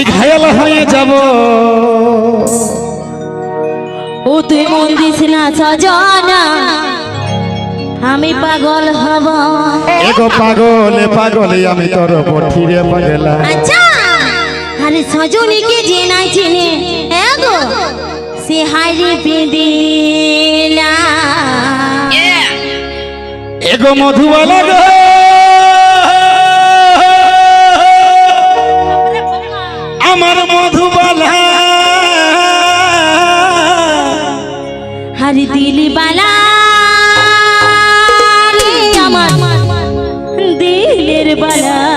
আমি ঘায়াল হয়ে যাব। ও তুই মন দিস না সজনা আমি পাগল হব। এগো পাগলে পাগলে আমি তোর বঠিরে পাগলা আচ্ছা আরে সজনীকে যে নাই চিনে এগো সে হারি পেদিলা এগো মধুবালা গো। আমার মধুবালা। হারি দিলি আমার দিলের বালা।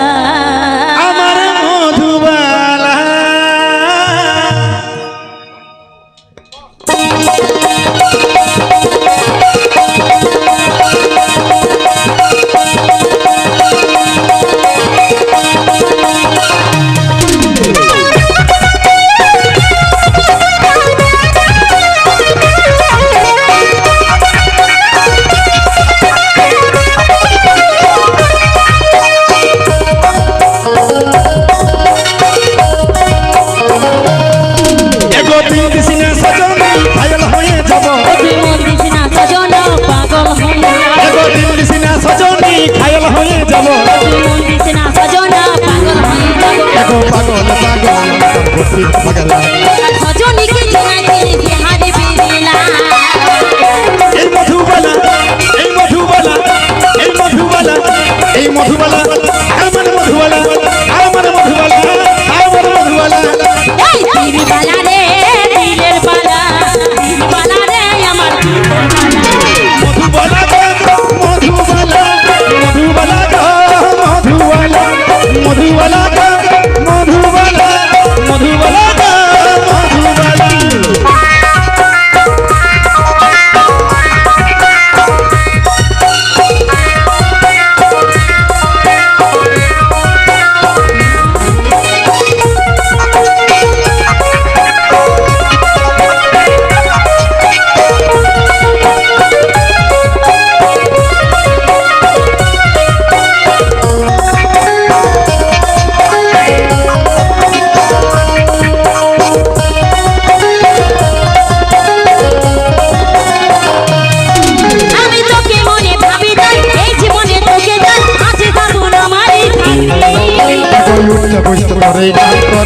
আমার তোর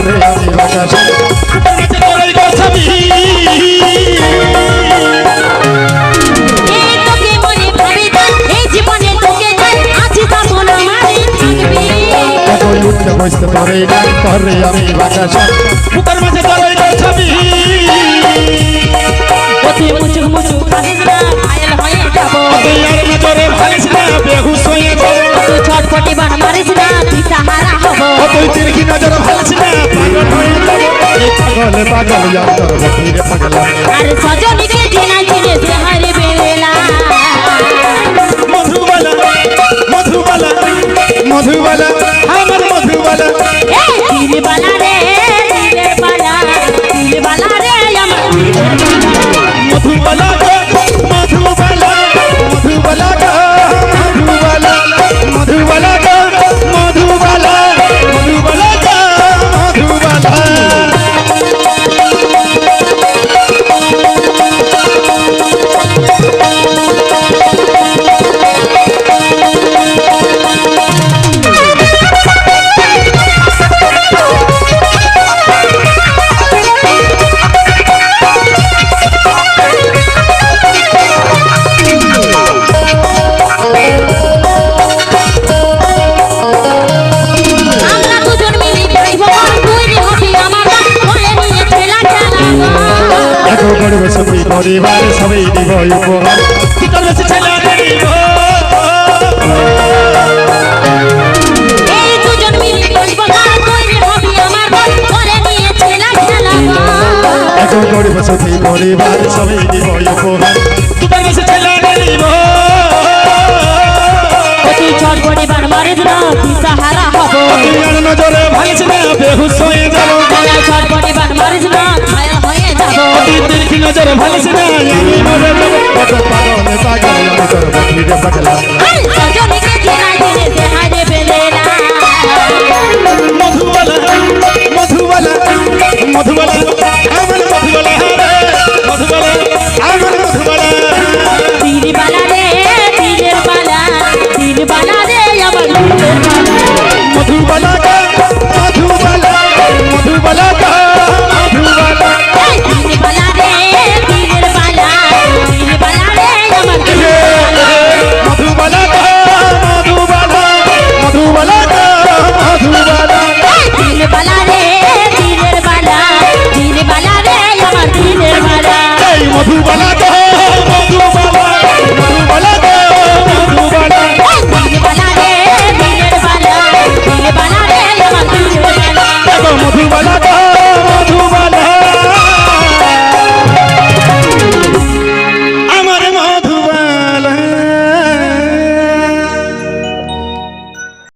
করে আমি না উঠলে বসতে পারে গান করে আমি আকাশে বুকের মাঝে করে গছবি তুই মুচুক মুচুক কাঁদিস না। ঘায়ল হয়ে যাব আর নজরে ভালিস না। বেহুশ হয়ে যাব তুই ছটফটি বান মারিস না নজর ভালিস না পাগল হয়ে যাব পাগলে পাগল যন্তর বঠিরে পাগলা আরে সজনীকে চিনা চিনে সে হারে বেলা। মধুবালা মধুবালা মধুবালা আমার মধুবালা। এই দিল বালা রে দিলের বালা দিল বালা রে আমার মধুবালা গড়বে সবই পরিবার সবাই দিব উপহার কি করবে ছেলে দিব দেখো গড়বে সবই পরিবার সবাই দিব উপহার কি করবে ছেলে দিব তুই ছটফটি বান মারিস তুই সাহারা হব নজরে ভালিস না বেহুশ হয়ে যাব মারিস না ঘায়ল হয়ে যাব দেখি নজরে ভালিস না আমি মরে যাব কত পাগল পাগল Who